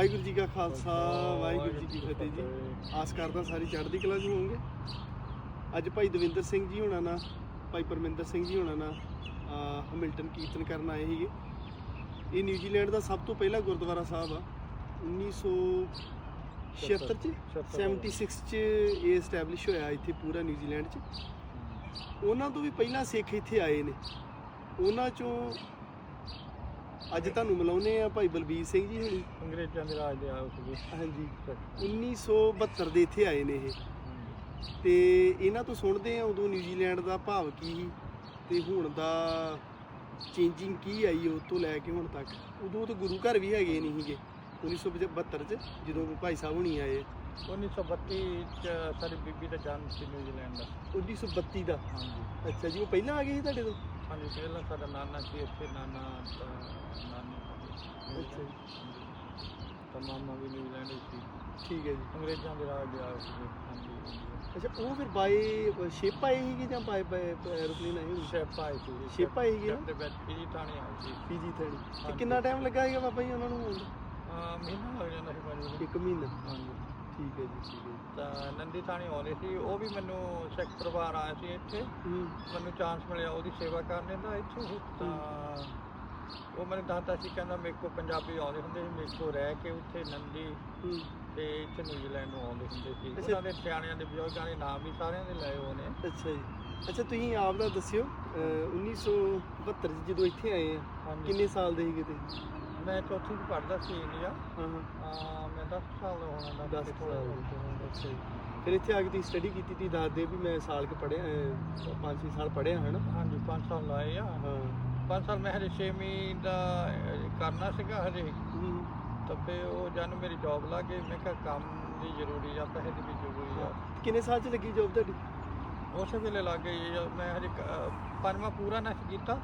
ਵਾਹਿਗੁਰੂ ਜੀ ਕਾ ਖਾਲਸਾ ਵਾਹਿਗੁਰੂ ਜੀ ਕੀ ਫਤਿਹ ਜੀ। ਆਸ ਕਰਦਾ ਸਾਰੀ ਚੜ੍ਹਦੀ ਕਲਾ 'ਚ ਹੋਵੋਗੇ। ਅੱਜ ਭਾਈ ਦਵਿੰਦਰ ਸਿੰਘ ਜੀ ਹੋਣਾ ਨਾਲ ਭਾਈ ਪਰਮਿੰਦਰ ਸਿੰਘ ਜੀ ਹੋਣਾ ਅਹ, ਹਮਿਲਟਨ ਕੀਰਤਨ ਕਰਨ ਆਏ ਸੀਗੇ। ਇਹ ਨਿਊਜ਼ੀਲੈਂਡ ਦਾ ਸਭ ਤੋਂ ਪਹਿਲਾ ਗੁਰਦੁਆਰਾ ਸਾਹਿਬ ਆ। 1976 ਚ 76 ਚ ਇਹ ਐਸਟੈਬਲਿਸ਼ ਹੋਇਆ ਇੱਥੇ ਪੂਰਾ ਨਿਊਜ਼ੀਲੈਂਡ ਚ। ਉਹਨਾਂ ਤੋਂ ਵੀ ਪਹਿਲਾਂ ਸਿੱਖ ਇੱਥੇ ਆਏ ਨੇ। ਉਹਨਾਂ ਚੋਂ ਅੱਜ ਤੁਹਾਨੂੰ ਮਿਲਾਉਨੇ ਆ ਭਾਈ ਬਲਬੀਰ ਸਿੰਘ ਜੀ ਹੁਣੀ। ਅੰਗਰੇਜ਼ਾਂ ਦੇ ਰਾਜ ਦੇ ਆ ਉਸ ਵੀ ਹਾਂਜੀ। 1972 ਦੇ ਇੱਥੇ ਆਏ ਨੇ ਇਹ। ਤੇ ਇਹਨਾਂ ਤੋਂ ਸੁਣਦੇ ਆ ਉਦੋਂ ਨਿਊਜ਼ੀਲੈਂਡ ਦਾ ਭਾਵ ਕੀ ਸੀ ਤੇ ਹੁਣ ਦਾ ਚੇਂਜਿੰਗ ਕੀ ਆਈ ਉਹ ਤੋਂ ਲੈ ਕੇ ਹੁਣ ਤੱਕ। ਉਦੋਂ ਤਾਂ ਗੁਰੂ ਘਰ ਵੀ ਹੈਗੇ ਨਹੀਂ ਸੀਗੇ। 1972 ਚ ਜਦੋਂ ਭਾਈ ਸਾਹਿਬ ਹੁਣੀ ਆਏ। 1932 ਚ ਸਾਡੀ ਬੀਬੀ ਦਾ ਜਨਮ ਸੀ ਨਿਊਜ਼ੀਲੈਂਡ ਦਾ। 1932 ਦਾ। ਹਾਂਜੀ। ਅੱਛਾ ਜੀ ਉਹ ਪਹਿਲਾਂ ਆ ਗਏ ਸੀ ਤੁਹਾਡੇ ਤੋਂ? ਹਾਂਜੀ ਪਹਿਲਾਂ ਸਾਡਾ ਨਾਨਾ ਸੀ ਇੱਥੇ ਨਾਨਾ ਤਾਂ ਨਾਨੀ ਅੱਛਾ। ਤਾਂ ਮਾਮਾ ਵੀ ਨਿਊਜ਼ੀਲੈਂਡ ਵਿੱਚ ਸੀ। ਠੀਕ ਹੈ ਜੀ। ਅੰਗਰੇਜ਼ਾਂ ਦੇ ਰਾਜ ਦੇ ਆ ਉਸ ਵੀ ਹਾਂਜੀ ਅੱਛਾ ਉਹ ਫਿਰ ਬਾਏ ਸ਼ਿਪ ਆਏ ਸੀਗੇ ਜਾਂ ਐਰੋਪਲੇਨ ਆਏ ਹੋਣੇ ਸ਼ਿਪ ਆਈ ਸੀ। ਸ਼ਿਪ ਆਈ ਸੀਗੀ ਦੇ ਵਿੱਚ ਪੀਜੀ ਥਾਣੇ ਆਈ ਸੀ। ਪੀਜੀ ਤੇ ਹਾਂਜੀ। ਕਿੰਨਾ ਟਾਈਮ ਲੱਗਾ ਸੀਗਾ ਬਾਬਾ ਜੀ ਉਹਨਾਂ ਨੂੰ ਮਹੀਨਾ ਲੱਗ ਜਾਂਦਾ ਸੀ ਮੈਨੂੰ ਇੱਕ ਮਹੀਨਾ। ਹਾਂਜੀ। ਠੀਕ ਹੈ ਜੀ ਠੀਕ ਹੈ। ਤਾਂ ਨੰਦੀ ਥਾਣੇ ਆਉਂਦੇ ਸੀ ਉਹ ਵੀ ਮੈਨੂੰ ਸਿੱਖ ਪਰਿਵਾਰ ਆਇਆ ਸੀ ਇੱਥੇ। ਹੂੰ। ਮੈਨੂੰ ਚਾਂਸ ਮਿਲਿਆ ਉਹਦੀ ਸੇਵਾ ਕਰਨ ਦਾ ਇੱਥੇ ਤਾਂ ਉਹ ਮੈਨੂੰ ਦੱਸਦਾ ਸੀ ਕਹਿੰਦਾ ਮੇਰੇ ਕੋਲ ਪੰਜਾਬੀ ਆਉਂਦੇ ਹੁੰਦੇ ਸੀ ਮੇਰੇ ਕੋਲ ਰਹਿ ਕੇ ਉੱਥੇ ਨੰਦੀ ਹੂੰ। ਤੇ ਇੱਥੇ ਨਿਊਜ਼ੀਲੈਂਡ ਨੂੰ ਆਉਂਦੇ ਹੁੰਦੇ ਸੀ। ਉਹਨਾਂ ਦੇ ਸਿਆਣਿਆਂ ਦੇ ਬਜ਼ੁਰਗਾਂ ਦੇ ਨਾਮ ਵੀ ਸਾਰਿਆਂ ਦੇ ਲਏ ਹੋਏ ਨੇ ਅੱਛਾ ਜੀ। ਅੱਛਾ ਤੁਸੀਂ ਆਪ ਦਾ ਦੱਸਿਓ ਅਹ 1972 ਚ ਜਦੋਂ ਇੱਥੇ ਆਏ ਆ ਕਿੰਨੇ ਸਾਲ ਦੇ ਸੀਗੇ ਤੇ ਮੈਂ ਚੌਥੀ ਚ ਪੜ੍ਹਦਾ ਸੀ ਇੰਡੀਆ। ਹਾਂ ਹਾਂ। ਅਹ ਮੈਂ 10 ਸਾਲ ਦਾ ਹੋਣਾ 10 ਸਾਲ ਦੇ ਅੱਛਾ ਜੀ। ਫਿਰ ਇੱਥੇ ਆ ਕੇ ਤੁਸੀਂ ਸਟੱਡੀ ਕੀਤੀ ਤੁਸੀਂ ਦੱਸਦੇ ਵੀ ਮੈਂ ਸਾਲ ਕੁ ਪੜਿਆ 5-6 ਸਾਲ ਪੜਿਆ ਹੈ ਨਾ ਹਾਂਜੀ 5 ਸਾਲ ਲਾਏ ਆ। ਹਾਂ। 5 ਸਾਲ ਮੈਂ ਹਜੇ 6ਵੀਂ ਦਾ ਕਰਨਾ ਸੀਗਾ ਹਜੇ। ਹੂੰ ਤਾਂ ਫਿਰ ਉਹ ਜਨ ਮੇਰੀ ਜੌਬ ਲੱਗ ਗਈ ਮੈਂ ਕਿਹਾ ਕੰਮ ਵੀ ਜ਼ਰੂਰੀ ਆ ਪੈਸੇ ਦੀ ਵੀ ਜ਼ਰੂਰੀ ਆ। ਕਿੰਨੇ ਸਾਲ ਚ ਲੱਗੀ ਜੋਬ ਤੁਹਾਡੀ? ਉਸੇ ਵੇਲੇ ਲੱਗ ਗਈ ਮੈਂ ਹਜੇ ਕ- ਪੰਜਵਾਂ ਪੂਰਾ ਨਾ ਸੀ ਕੀਤਾ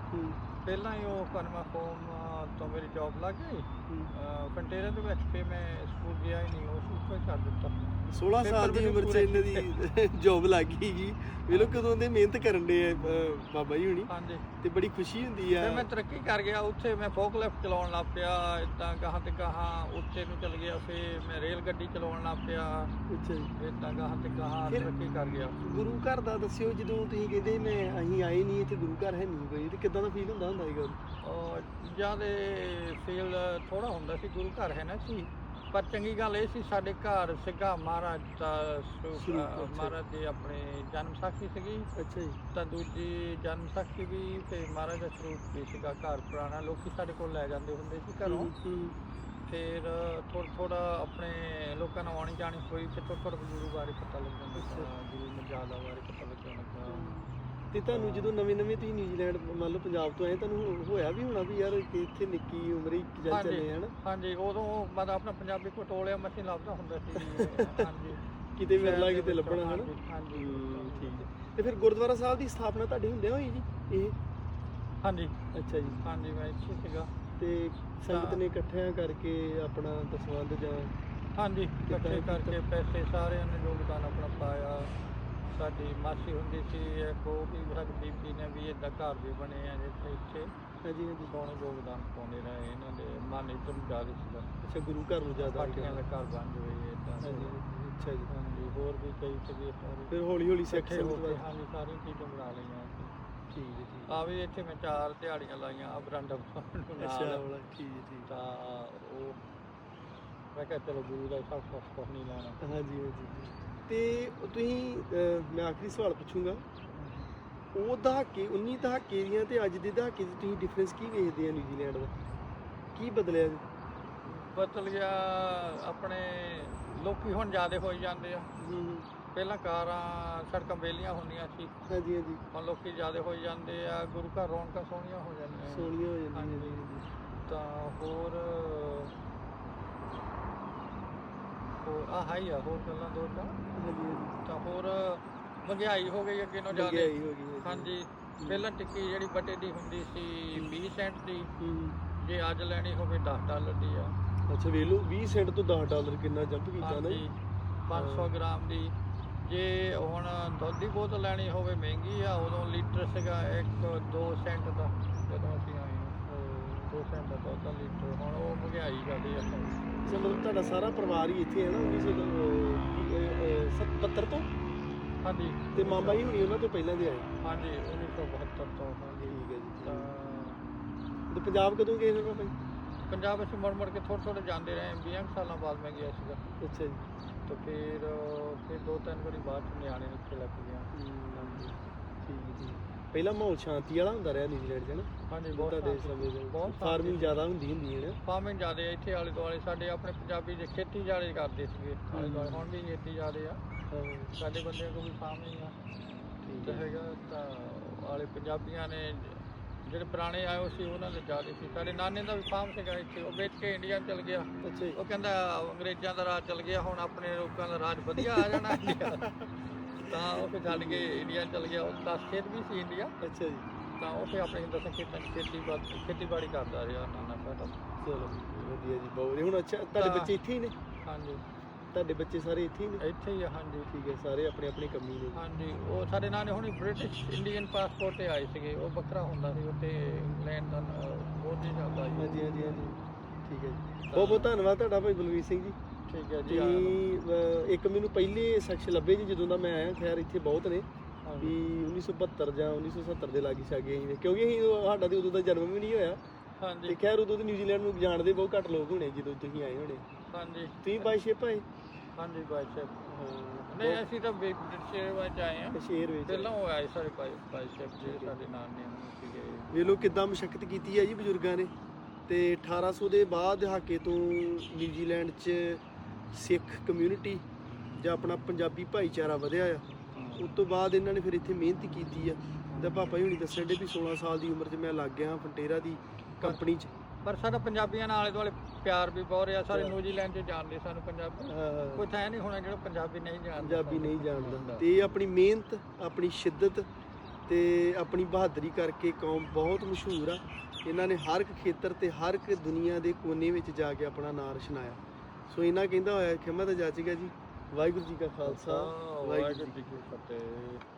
ਪਹਿਲਾਂ ਹੀ ਉਹ ਪੰਜਵਾਂ ਫੋਰਮ ਤੋਂ ਮੇਰੀ ਜੌਬ ਲੱਗ ਗਈ। ਹੂੰ। ਕੰਟੇਨਰ ਦੇ ਵਿੱਚ ਫਿਰ ਮੈਂ ਸਕੂਲ ਗਿਆ ਹੀ ਨਹੀਂ ਉਹ ਉੱਪਰ ਕਰ ਦਿੱਤਾ। 16 ਪੇਪਰ ਸਾਲ ਦੀ ਵੀ ਉਮਰ 'ਚ ਇਹਨਾਂ ਦੀ ਜੋਬ ਲੱਗ ਗਈ। ਵੇਲੋ ਕਦੋਂ ਦੇ ਮਿਹਨਤ ਕਰਨ ਦੇ ਬਾਬਾ ਜੀ ਹੁਣੀ। ਹਾਂਜੀ। ਤੇ ਬੜੀ ਖੁਸ਼ੀ ਹੁੰਦੀ ਆ। ਫਿਰ ਮੈਂ ਤਰੱਕੀ ਕਰ ਗਿਆ ਉੱਥੇ ਮੈਂ ਫੋਕਲਿਫਟ ਚਲਾਉਣ ਲੱਗ ਪਿਆ ਇਦਾਂ ਗਾਹਾਂ ਤੇ ਗਾਹਾਂ ਉੱਤੇ ਨੂੰ ਚਲ ਗਿਆ ਫਿਰ ਮੈਂ ਰੇਲ ਗੱਡੀ ਚਲਾਉਣ ਲੱਗ ਪਿਆ। ਅੱਛਾ ਜੀ। ਇਦਾਂ ਗਾਹਾਂ ਤੇ ਗਾਹਾਂ ਫਿਰ- ਤਰੱਕੀ ਕਰ ਗਿਆ। ਗੁਰੂ ਘਰ ਦਾ ਦੱਸਿਓ ਜਦੋਂ ਤੁਸੀਂ ਕਹਿੰਦੇ ਮੈਂ ਅਸੀਂ ਆਏ ਨਹੀਂ ਇੱਥੇ ਗੁਰੂ ਘਰ ਹੈ ਨਹੀਂ ਕੋਈ ਤੇ ਕਿੱਦਾਂ ਦਾ ਫੀਲ ਹੁੰਦਾ ਹੁੰਦਾ ਸੀਗਾ ਔਰ ਜ਼ਿਆਦਾ ਫੀਲ ਥੋੜਾ ਹੁੰਦਾ ਸੀ ਗੁਰੂ ਘਰ ਹੈ ਨਾ ਸੀ ਪਰ ਚੰਗੀ ਗੱਲ ਇਹ ਸੀ ਸਾਡੇ ਘਰ ਸਿੱਗਾ ਮਹਾਰਾਜ ਦਾ ਸਰੂਪ, ਸਰੂਪ, ਅ, ਅੱਛਾ। ਮਹਾਰਾਜ ਦੀ ਆਪਣੇ ਜਨਮ ਸਾਖੀ ਸੀਗੀ ਅੱਛਾ ਜੀ ਤਾਂ ਦੂਜੀ ਜਨਮ ਸਾਖੀ ਵੀ ਤੇ ਮਹਾਰਾਜ ਦਾ ਸਰੂਪ ਵੀ ਸੀਗਾ ਘਰ ਪੁਰਾਣਾ ਲੋਕੀ ਸਾਡੇ ਕੋਲ ਲੈ ਜਾਂਦੇ ਹੁੰਦੇ ਸੀ ਘਰੋਂ ਹੂੰ, ਹੂੰ। ਫਿਰ ਥੋੜਾ ਥੋੜਾ ਆਪਣੇ ਲੋਕਾਂ ਨੂੰ ਆਉਣੀ ਜਾਣੀ ਹੋਈ ਫਿਰ ਥੋੜਾ ਥੋੜਾ ਗੁਰੂ ਬਾਰੇ ਪਤਾ ਲੱਗ ਸੀ ਅੱਛਾ। ਗੁਰੂ ਮਰਜ਼ਾਦਾ ਬਾਰੇ ਪਤਾ ਲੱਗਣ ਲੱਗਾ ਤੇ ਤੁਹਾਨੂੰ ਜਦੋਂ ਨਵੇਂ ਨਵੇਂ ਤੁਸੀਂ ਨਿਊਜ਼ੀਲੈਂਡ ਮੰਨ ਲਓ ਪੰਜਾਬ ਤੋਂ ਆਏ ਤੁਹਾਨੂੰ ਹੋਇਆ ਵੀ ਹੋਣਾ ਵੀ ਯਾਰ ਕਿ ਇੱਥੇ ਨਿੱਕੀ ਉਮਰੇ ਹੀ ਹਾਂਜੀ। ਚੱਲੇ ਹਨ? ਹਾਂਜੀ ਉਦੋਂ ਮੈਂ ਆਪਣਾ ਪੰਜਾਬੀ ਪਟੋਲਿਆ ਮਸੀਂ ਲੱਭਦਾ ਹੁੰਦਾ ਸੀ। ਹਾਂਜੀ। ਕਿਤੇ ਮਿਲਣਾ ਕਿਤੇ ਲੱਭਣਾ ਹਨਾ? ਹਾਂਜੀ, ਠੀਕ ਹੈ। ਤੇ ਫਿਰ ਗੁਰਦੁਆਰਾ ਸਾਹਿਬ ਦੀ ਸਥਾਪਨਾ ਤੁਹਾਡੀ ਹੁੰਦਿਆਂ ਹੋਈ ਜੀ ਇਹ? ਹਾਂਜੀ। ਅੱਛਾ ਜੀ। ਹਾਂਜੀ ਮੈਂ ਇੱਥੇ ਸੀਗਾ। ਤੇ ਸੰਗਤ ਤਾਂ- ਨੇ ਇਕੱਠਿਆਂ ਕਰਕੇ ਆਪਣਾ ਦਸਵੰਧ ਜਾਂ ਹਾਂਜੀ ਇਕੱਠੇ? ਕਰਕੇ ਪੈਸੇ ਸਾਰਿਆਂ ਨੇ ਯੋਗਦਾਨ ਆਪਣਾ ਪਾਇਆ। ਸਾਡੀ ਮਾਸੀ ਹੁੰਦੀ ਸੀ ਇੱਕ ਉਹ ਵੀ ਸਾਡੀ ਬੀਬੀ ਨੇ ਵੀ ਏਦਾਂ ਘਰ ਵੀ ਬਣੇ ਆ ਜਿੱਥੇ ਇੱਥੇ। ਹਾਂਜੀ ਹਾਂਜੀ। ਸੋਹਣੇ ਯੋਗਦਾਨ ਪਾਉਂਦੇ ਰਹੇ ਇਹਨਾਂ ਦੇ ਮਨ ਨੂੰ ਜ਼ਿਆਦਾ ਸੀਗਾ। ਅੱਛਾ ਗੁਰੂ ਘਰ ਨੂੰ ਜ਼ਿਆਦਾ ਪਾਰਟੀਆਂ ਦਾ ਘਰ ਬਣ ਜਾਵੇ ਏਦਾਂ ਹਾਂਜੀ ਅੱਛਾ ਜੀ। ਹਾਂਜੀ ਹੋਰ ਵੀ ਕਈ ਸੀਗੇ ਸਾਰੇ। ਫਿਰ ਹੌਲੀ ਹੌਲੀ ਸਿੱਖ ਸੰਗਤ ਹਾਂਜੀ ਸਾਰੀਆਂ ਚੀਜ਼ਾਂ ਬਣਾ ਲਈਆਂ। ਠੀਕ ਠੀਕ। ਆ ਵੀ ਇੱਥੇ ਮੈਂ ਚਾਰ ਦਿਹਾੜੀਆਂ ਲਾਈਆਂ ਆ ਬਰਾਂਡਾ ਬਣਾਉਣ ਨੂੰ ਨਾਲ। ਵਾਲਾ ਠੀਕ ਠੀਕ। ਤਾਂ ਉਹ ਮੈਂ ਕਿਹਾ ਚਲੋ ਗੁਰੂ ਦਾ ਸਭ ਕੁਛ ਨਹੀਂ ਲੈਣਾ। ਹਾਂਜੀ ਹਾਂਜੀ। ਤੇ ਤੁਸੀਂ ਅਹ, ਮੈਂ ਆਖਰੀ ਸਵਾਲ ਪੁੱਛੂੰਗਾ। ਉਹ ਦਹਾਕੇ 19 ਦਹਾਕੇ ਦੀਆਂ ਤੇ ਅੱਜ ਦੇ ਦਹਾਕੇ 'ਚ ਤੁਸੀਂ ਡਿਫਰੈਂਸ ਕੀ ਵੇਖਦੇ ਆ ਨਿਊਜ਼ੀਲੈਂਡ ਦਾ? ਕੀ ਬਦਲਿਆ ਜੀ ਬਦਲ ਗਿਆ ਆਪਣੇ ਲੋਕੀ ਹੁਣ ਜ਼ਿਆਦੇ ਹੋਈ ਜਾਂਦੇ ਆ। ਪਹਿਲਾਂ ਕਾਰਾਂ ਸੜਕਾਂ ਬੇਲੀਆਂ ਹੁੰਦੀਆਂ ਸੀ। ਹਾਂਜੀ ਹਾਂਜੀ। ਹੁਣ ਲੋਕੀ ਜ਼ਿਆਦੇ ਹੋਈ ਜਾਂਦੇ ਆ ਗੁਰੂ ਘਰ ਰੌਣਕਾਂ ਸੋਹਣੀਆਂ ਹੋ ਜਾਂਦੀਆਂ ਸੋਹਣੀਆਂ ਹੋ ਜਾਂਦੀਆਂ ਤਾਂ ਹੋਰ ਹੋਰ ਆ ਹਾਈ ਆ ਹੋਰ ਗੱਲਾਂ ਦੋ ਤਾਂ। ਹਾਂਜੀ ਤਾਂ ਹੋਰ ਮਹਿੰਗਾਈ ਹੋ ਗਈ ਅੱਗੇ ਨੂੰ ਜ਼ਿਆਦਾ। ਮਹਿੰਗਾਈ ਹੋ ਗਈ ਹੈ। ਹਾਂਜੀ। ਪਹਿਲਾਂ ਟਿੱਕੀ ਜਿਹੜੀ ਬੱਟੇ ਦੀ ਹੁੰਦੀ ਸੀ 20 ਸੈਂਟ ਦੀ। ਜੇ ਅੱਜ ਲੈਣੀ ਹੋਵੇ 10 ਡਾਲਰ ਦੀ ਆ। ਅੱਛਾ ਵੇਖ ਲਓ 20 ਸੈਂਟ ਤੋਂ 10 ਡਾਲਰ ਕਿੰਨਾ ਜੰਪ ਕੀਤਾ ਨਾ ਹਾਂਜੀ। ਜੀ 500 ਗ੍ਰਾਮ ਦੀ। ਜੇ ਹੁਣ ਦੁੱਧ ਦੀ ਬੋਤਲ ਲੈਣੀ ਹੋਵੇ ਮਹਿੰਗੀ ਆ ਉਦੋਂ ਲੀਟਰ ਸੀਗਾ 1 2 ਸੈਂਟ ਦਾ ਜਦੋਂ ਅਸੀਂ ਆਏ। ਹਾਂ, 200 ਦਾ ਦੁੱਧ ਲੀਟਰ ਹੁਣ ਉਹ ਮਹਿੰਗਾਈ ਜ਼ਿਆਦੀ ਆ ਤਾਂ। ਅੱਛਾ ਮਤਲਬ ਤੁਹਾਡਾ ਸਾਰਾ ਪਰਿਵਾਰ ਹੀ ਇੱਥੇ ਹੈ ਨਾ 1972 ਤੋਂ? ਹਾਂਜੀ। ਤੇ ਮਾਮਾ ਜੀ ਹੁਣੀ ਉਹਨਾਂ ਤੋਂ ਪਹਿਲਾਂ ਦੇ ਆਏ? ਹਾਂਜੀ 1972 ਤੋਂ ਹਾਂਜੀ ਠੀਕ ਹੈ ਜੀ ਤਾਂ ਤੇ ਪੰਜਾਬ ਕਦੋਂ ਗਏ ਫਿਰ ਬਾਬਾ ਜੀ? ਪੰਜਾਬ ਵਿੱਚ ਮੁੜ ਮੁੜ ਕੇ ਥੋੜ੍ਹੇ ਥੋੜ੍ਹੇ ਜਾਂਦੇ ਰਹੇ 20 ਕੁ ਸਾਲਾਂ ਬਾਅਦ ਮੈਂ ਗਿਆ ਸੀਗਾ। ਅੱਛਾ ਜੀ। ਤਾਂ ਫਿਰ ਫਿਰ ਦੋ ਤਿੰਨ ਵਾਰੀ ਬਾਅਦ ਨਿਆਣੇ ਨਿੱਕੇ ਲੱਗ ਗਿਆ ਠੀਕ ਹੈ ਜੀ ਪਹਿਲਾਂ ਮਾਹੌਲ ਸ਼ਾਂਤੀ ਵਾਲਾ ਹੁੰਦਾ ਰਿਹਾ ਨਿਊਜ਼ੀਲੈਂਡ 'ਚ ਨਾ? ਹਾਂਜੀ ਬਹੁਤ ਸ਼ਾਂਤੀ- ਸਮੇਂ ਦੇ ਬਹੁਤ ਫਾਰਮਿੰਗ ਜ਼ਿਆਦਾ ਹੁੰਦੀ ਹੁੰਦੀ ਹੈ ਨਾ। ਫਾਰਮਿੰਗ ਜ਼ਿਆਦੇ ਆ ਇੱਥੇ ਆਲੇ ਦੁਆਲੇ ਸਾਡੇ ਆਪਣੇ ਪੰਜਾਬੀ ਜੇ ਖੇਤੀ ਜ਼ਿਆਦੇ ਕਰਦੇ ਸੀਗੇ। ਆਲੇ ਦੁਆਲੇ ਹੁਣ ਵੀ ਖੇਤੀ ਜ਼ਿਆਦੇ ਆ। ਹਾਂ, ਸਾਡੇ ਬੰਦਿਆਂ ਕੋਲ ਵੀ ਫਾਰਮਿੰਗ ਆ। ਠੀਕ ਤਾਂ ਹੈ। ਹੈਗਾ ਤਾਂ ਵਾਲੇ ਪੰਜਾਬੀਆਂ ਨੇ ਜਿਹੜੇ ਪੁਰਾਣੇ ਆਏ ਹੋਏ ਸੀ ਉਹਨਾਂ ਦੇ ਜ਼ਿਆਦੇ ਸੀ। ਸਾਡੇ ਨਾਨੇ ਦਾ ਵੀ ਫਾਰਮ ਸੀਗਾ ਇੱਥੇ ਉਹ ਵੇਚ ਕੇ ਇੰਡੀਆ ਚਲ ਗਿਆ। ਅੱਛਾ ਜੀ। ਉਹ ਕਹਿੰਦਾ ਅੰਗਰੇਜ਼ਾਂ ਦਾ ਰਾਜ ਚਲ ਗਿਆ ਹੁਣ ਆਪਣੇ ਲੋਕਾਂ ਦਾ ਰਾਜ ਵਧੀਆ ਆ ਜਾਣਾ। ਇੰਡੀਆ ਤਾਂ ਉਹ ਫਿਰ ਛੱਡ ਕੇ ਇੰਡੀਆ ਚਲ ਗਿਆ ਉਹ 10 ਖੇਤ ਵੀ ਸੀ ਇੰਡੀਆ। ਅੱਛਾ ਜੀ। ਤਾਂ ਉਹ ਫਿਰ ਆਪਣੇ ਦਸਾਂ ਖੇਤਾਂ 'ਚ ਖੇਤੀਬਾੜੀ ਖੇਤੀਬਾੜੀ ਕਰਦਾ ਰਿਹਾ ਨਾਨਾ ਸਾਡਾ ਚਲੋ ਵਧੀਆ ਜੀ ਬਹੁਤ। ਹੁਣ ਅੱਛਾ ਤੁਹਾਡੇ ਤਾਂ- ਬੱਚੇ ਇੱਥੇ ਹੀ ਨੇ? ਹਾਂਜੀ। ਤੁਹਾਡੇ ਬੱਚੇ ਸਾਰੇ ਇੱਥੇ ਹੀ ਨੇ? ਇੱਥੇ ਹੀ ਆ ਹਾਂਜੀ। ਠੀਕ ਹੈ ਸਾਰੇ ਆਪਣੇ ਆਪਣੇ ਕੰਮੀ ਨੇ। ਹਾਂਜੀ ਉਹ ਸਾਡੇ ਨਾਨੇ ਹੁਣੀ ਬ੍ਰਿਟਿਸ਼ ਇੰਡੀਅਨ ਪਾਸਪੋਰਟ ਤੇ ਆਏ ਸੀਗੇ। ਉਹ ਵੱਖਰਾ ਹੁੰਦਾ ਸੀ ਉੱਤੇ ਇੰਗਲੈਂਡ ਦਾ ਬਹੁਤ ਹੀ ਚੱਲਦਾ ਸੀ। ਹਾਂਜੀ ਹਾਂਜੀ ਹਾਂਜੀ। ਠੀਕ ਹੈ ਜੀ। ਬਹੁਤ ਬਹੁਤ ਧੰਨਵਾਦ ਤੁਹਾਡਾ ਭਾਈ ਬਲਵੀਰ ਸਿੰਘ ਜੀ। ਠੀਕ ਹੈ ਜੀ ਅਹ, ਇੱਕ ਮੈਨੂੰ ਪਹਿਲੇ ਸੈਕਸ਼ਨ ਲੱਭੇ ਜੀ ਜਦੋਂ ਦਾ ਮੈਂ ਆਇਆ ਖੈਰ ਇੱਥੇ ਬਹੁਤ ਨੇ। ਵੀ ਹਾਂਜੀ 1972 ਜਾਂ 1970 ਦੇ ਲਾਗੇ ਛਾਗੇ ਅਸੀਂ ਨੇ ਕਿਉਂਕਿ ਅਸੀਂ ਉਦੋਂ- ਸਾਡਾ ਤੇ ਉਦੋਂ ਦਾ ਜਨਮ ਵੀ ਨਹੀਂ ਹੋਇਆ। ਤੇ ਹਾਂਜੀ ਖੈਰ ਉਦੋਂ ਤੇ ਨਿਊਜ਼ੀਲੈਂਡ ਨੂੰ ਜਾਣਦੇ ਬਹੁਤ ਘੱਟ ਲੋਕ ਹੋਣੇ ਜਦੋਂ ਤੁਸੀਂ ਆਏ ਹੋਣੇ। ਹਾਂਜੀ। ਤੁਸੀਂ ਬਾਈ ਸ਼ਿਪ ਆਏ ਹਾਂਜੀ ਬਾਈ ਸਾਹਿਬ ਹਾਂ। ਨਹੀਂ ਅਸੀਂ ਤਾਂ ਬ੍ਰਿਟਿਸ਼ ਵਿੱਚ ਆਏ ਆ ਸ਼ੇਰ ਵਿੱਚ। ਪਹਿਲਾਂ ਉਹ ਆਏ ਸਾਰੇ ਬਾਈ ਬਾਈ ਸਾਹਿਬ ਜੀ ਸਾਡੇ ਨਾਨੇ ਹੋਣੀ ਸੀਗੇ। ਵੇਖ ਲਓ ਕਿੱਦਾਂ ਮਸ਼ੱਕਤ ਕੀਤੀ ਹੈ ਜੀ ਬਜ਼ੁਰਗਾਂ ਨੇ। ਤੇ 1800 ਦੇ ਬਾਅਦ ਦਹਾਕੇ ਤੋਂ ਨਿਊਜ਼ੀਲੈਂਡ 'ਚ ਸਿੱਖ ਕਮਿਊਨਿਟੀ ਜਾਂ ਆਪਣਾ ਪੰਜਾਬੀ ਭਾਈਚਾਰਾ ਵਧਿਆ ਆ ਉਸ ਤੋਂ ਬਾਅਦ ਇਹਨਾਂ ਨੇ ਫਿਰ ਇੱਥੇ ਮਿਹਨਤ ਕੀਤੀ ਆ। ਤੇ ਪਾਪਾ ਜੀ ਹੁਣੀ ਦੱਸਣ ਦੇ ਵੀ 16 ਸਾਲ ਦੀ ਉਮਰ 'ਚ ਮੈਂ ਲੱਗ ਗਿਆ ਫੰਟੇਰਾ ਦੀ ਕੰਪਨੀ 'ਚ। ਪਰ ਸਾਡਾ ਪੰਜਾਬੀਆਂ ਨਾਲ ਆਲੇ ਦੁਆਲੇ ਪਿਆਰ ਵੀ ਬਹੁਤ ਰਿਹਾ ਸਾਰੇ ਨਿਊਜ਼ੀਲੈਂਡ 'ਚ ਜਾਣਦੇ ਸਾਨੂੰ ਪੰਜਾਬੀ। ਕੋਈ ਥਾਂ ਨਹੀਂ ਹੋਣਾ ਜਿਹੜਾ ਪੰਜਾਬੀ ਨਹੀਂ ਜਾਣਦਾ। ਪੰਜਾਬੀ ਨਹੀਂ ਜਾਣਦਾ। ਤੇ ਆਪਣੀ ਮਿਹਨਤ ਆਪਣੀ ਸ਼ਿੱਦਤ ਤੇ ਆਪਣੀ ਬਹਾਦਰੀ ਕਰਕੇ ਕੌਮ ਬਹੁਤ ਮਸ਼ਹੂਰ ਆ। ਇਹਨਾਂ ਨੇ ਹਰ ਇੱਕ ਖੇਤਰ ਤੇ ਹਰ ਇੱਕ ਦੁਨੀਆ ਦੇ ਕੋਨੇ ਵਿੱਚ ਜਾ ਕੇ ਆਪਣਾ ਨਾਂ ਰਸ਼ਨਾਇਆ ਸੋ ਇਹਨਾਂ ਕਹਿੰਦਾ ਹੋਇਆ ਖਿਮਤ ਜਾਚੀਗਾ ਜੀ ਵਾਹਿਗੁਰੂ ਜੀ ਕਾ ਖਾਲਸਾ ਵਾਹਿਗੁਰੂ ਜੀ ਕੀ ਫਤਿਹ।